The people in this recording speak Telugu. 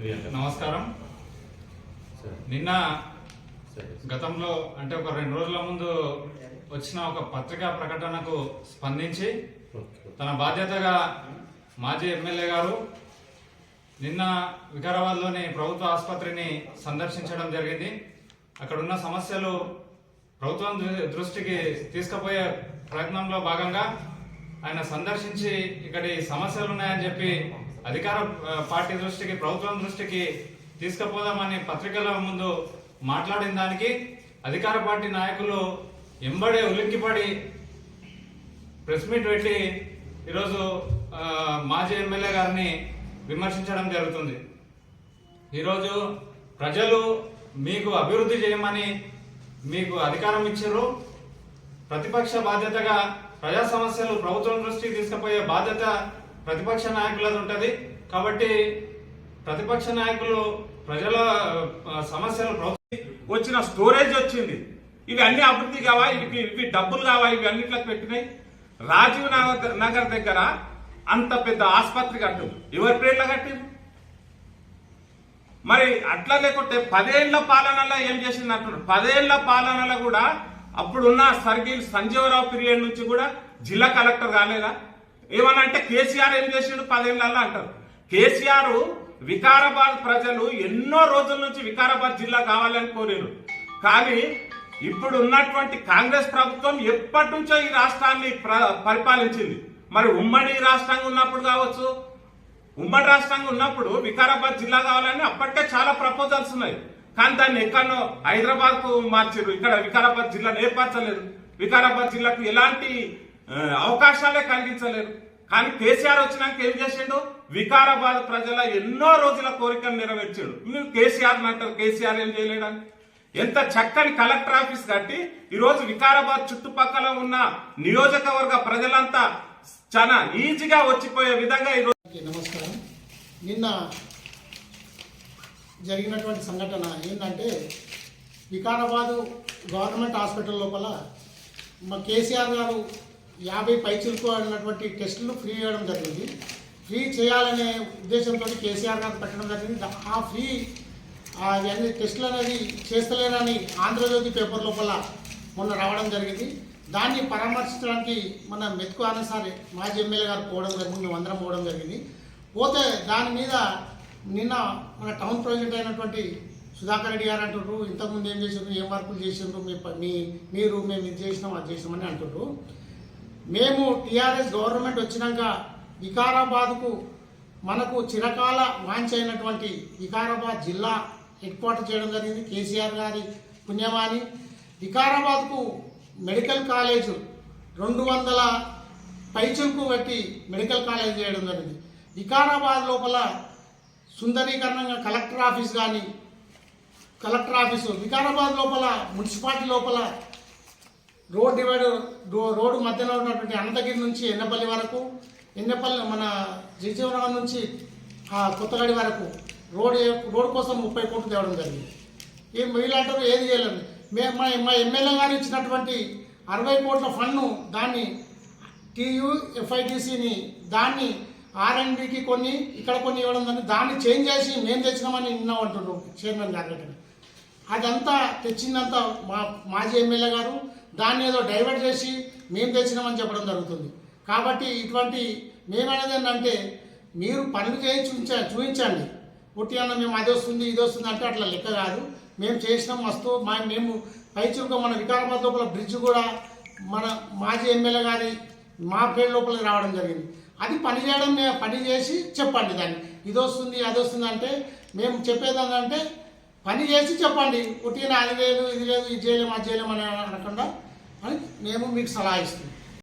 నమస్కారం. నిన్న గతంలో అంటే ఒక రెండు రోజుల ముందు వచ్చిన ఒక పత్రికా ప్రకటనకు స్పందించి తన బాధ్యతగా మాజీ ఎమ్మెల్యే గారు నిన్న వికారాబాద్లోని ప్రభుత్వ ఆసుపత్రిని సందర్శించడం జరిగింది. అక్కడ ఉన్న సమస్యలు ప్రభుత్వం దృష్టికి తీసుకుపోయే ప్రయత్నంలో భాగంగా ఆయన సందర్శించి ఇక్కడి సమస్యలు ఉన్నాయని చెప్పి అధికార పార్టీ దృష్టికి ప్రభుత్వం దృష్టికి తీసుకుపోదామని పత్రికల ముందు మాట్లాడిన దానికి అధికార పార్టీ నాయకులు ఎంబడే ఉలిక్కిపడి ప్రెస్ మీట్ పెట్టి ఈరోజు మాజీ ఎమ్మెల్యే గారిని విమర్శించడం జరుగుతుంది. ఈరోజు ప్రజలు మీకు అభివృద్ధి చేయమని మీకు అధికారం ఇచ్చారు. ప్రతిపక్ష బాధ్యతగా ప్రజా సమస్యలు ప్రభుత్వం దృష్టికి తీసుకుపోయే బాధ్యత ప్రతిపక్ష నాయకులది ఉంటుంది. కాబట్టి ప్రతిపక్ష నాయకులు ప్రజల సమస్యలు వచ్చిన స్టోరేజ్ వచ్చింది. ఇవి అన్ని అభివృద్ధి కావా? ఇవి ఇవి డబ్బులు కావా? ఇవి అన్నిట్లకు పెట్టినాయి. రాజీవ్ నగర్ నగర్ దగ్గర అంత పెద్ద ఆసుపత్రి కట్టు ఎవరి పేర్ల కట్టింది మరి అట్లా లేకుంటే పదేళ్ళ పాలనలో ఏం చేసింది అంటున్నారు? పదేళ్ళ పాలనలో కూడా అప్పుడున్న స్వర్గీయులు సంజీవరావు పీరియడ్ నుంచి కూడా జిల్లా కలెక్టర్ కాలేదా? ఏమన్నా అంటే కేసీఆర్ ఏం చేసిండు? పదేళ్ళల్లో అంటారు. కేసీఆర్ వికారాబాద్ ప్రజలు ఎన్నో రోజుల నుంచి వికారాబాద్ జిల్లా కావాలని కోరారు. కానీ ఇప్పుడు ఉన్నటువంటి కాంగ్రెస్ ప్రభుత్వం ఎప్పటి నుంచో ఈ రాష్ట్రాన్ని పరిపాలించింది. మరి ఉమ్మడి రాష్ట్రంగా ఉన్నప్పుడు కావచ్చు ఉమ్మడి రాష్ట్రంగా ఉన్నప్పుడు వికారాబాద్ జిల్లా కావాలని అప్పటికే చాలా ప్రపోజల్స్ ఉన్నాయి. కానీ దాన్ని ఎక్కడో హైదరాబాద్కు మార్చారు ఇక్కడ వికారాబాద్ జిల్లాను ఏర్పరచలేదు వికారాబాద్ జిల్లాకు ఎలాంటి అవకాశాలే కలిగించలేరు. కానీ కేసీఆర్ వచ్చినాక ఏం చేసిండు? వికారాబాద్ ప్రజల ఎన్నో రోజుల కోరికలు నెరవేర్చాడు. కేసీఆర్ అంటారు కేసీఆర్ ఏం చేయలేడని ఎంత చక్కని కలెక్టర్ ఆఫీస్ కట్టి ఈరోజు వికారాబాద్ చుట్టుపక్కల ఉన్న నియోజకవర్గ ప్రజలంతా చాలా ఈజీగా వచ్చిపోయే విధంగా ఈరోజు నమస్కారం. నిన్న జరిగినటువంటి సంఘటన ఏంటంటే వికారాబాదు గవర్నమెంట్ హాస్పిటల్ లోపల మా కేసీఆర్ గారు యాభై పైచులకు అన్నటువంటి టెస్టులు ఫ్రీ ఇవ్వడం జరిగింది. ఫ్రీ చేయాలనే ఉద్దేశంతో కేసీఆర్ గారు పెట్టడం జరిగింది. ఆ ఫ్రీ అవన్నీ టెస్టులు అనేది చేస్తలేనని ఆంధ్రజ్యోతి పేపర్ లోపల మొన్న రావడం జరిగింది. దాన్ని పరామర్శించడానికి మన మెతుకు అనసారి మాజీ ఎమ్మెల్యే గారు పోవడం జరిగింది. మేము అందరం పోవడం జరిగింది. పోతే దాని మీద నిన్న మన టౌన్ ప్రెసిడెంట్ అయినటువంటి సుధాకర్ రెడ్డి గారు అంటుండ్రు ఇంతకుముందు ఏం చేసిండ్రు ఏం వర్కులు చేసిండ్రు మీ మీ మీరు మేము ఇది చేసినాం అది చేసినామని అంటుండ్రు. మేము టీఆర్ఎస్ గవర్నమెంట్ వచ్చినాక వికారాబాద్కు మనకు చిరకాల వాంచ్ అయినటువంటి వికారాబాద్ జిల్లా హెడ్ క్వార్టర్ చేయడం జరిగింది. కేసీఆర్ గారి పుణ్యమాని వికారాబాద్కు మెడికల్ కాలేజ్ రెండు వందల పైచులకు పెట్టి మెడికల్ కాలేజ్ చేయడం జరిగింది. వికారాబాద్ లోపల సుందరీకరణంగా కలెక్టర్ ఆఫీస్ కానీ కలెక్టర్ ఆఫీసు వికారాబాద్ లోపల మున్సిపాలిటీ లోపల రోడ్ డివైడర్ రో- రోడ్డు మధ్యలో ఉన్నటువంటి అనంతగిరి నుంచి ఎన్నపల్లి వరకు ఎన్నపల్లి మన జీజీవనగర్ నుంచి కొత్తగడి వరకు రోడ్ రోడ్ కోసం ముప్పై కోట్లు తేవడం జరిగింది. ఈ వీళ్ళంటారు ఏది చేయలేదు మేము మా మా ఎమ్మెల్యే గారు ఇచ్చినటువంటి అరవై కోట్ల ఫండ్ను దాన్ని టీయూ ఎఫ్ఐటీసీని దాన్ని ఆర్ఎండ్బికి కొన్ని ఇక్కడ కొన్ని ఇవ్వడం దాన్ని దాన్ని చేంజ్ చేసి మేము తెచ్చినామని నిన్న అంటున్నాం చైర్మన్ గారు. అదంతా తెచ్చిందంతా మా మాజీ ఎమ్మెల్యే గారు. దాన్ని ఏదో డైవర్ట్ చేసి మేము తెచ్చినామని చెప్పడం జరుగుతుంది. కాబట్టి ఇటువంటి మేమనేది ఏంటంటే మీరు పనులు చేయి చూపించండి. పుట్టి అన్న మేము అది వస్తుంది ఇది వస్తుంది అంటే అట్లా లెక్క కాదు. మేము చేసినాం మస్తు మా మేము పైచురుగా మన వికారాబాద్ లోపల బ్రిడ్జ్ కూడా మన మాజీ ఎమ్మెల్యే గారి మా పేరు లోపలికి రావడం జరిగింది. అది పని చేయడం పని చేసి చెప్పండి దాన్ని. ఇది వస్తుంది అది వస్తుంది అంటే మేము చెప్పేది అంటే పని చేసి చెప్పండి పుట్టిన అది లేదు ఇది లేదు ఇది చేయలేము అది చేయలేము అని అనకుండా అని మేము మీకు సలహా ఇస్తున్నాం.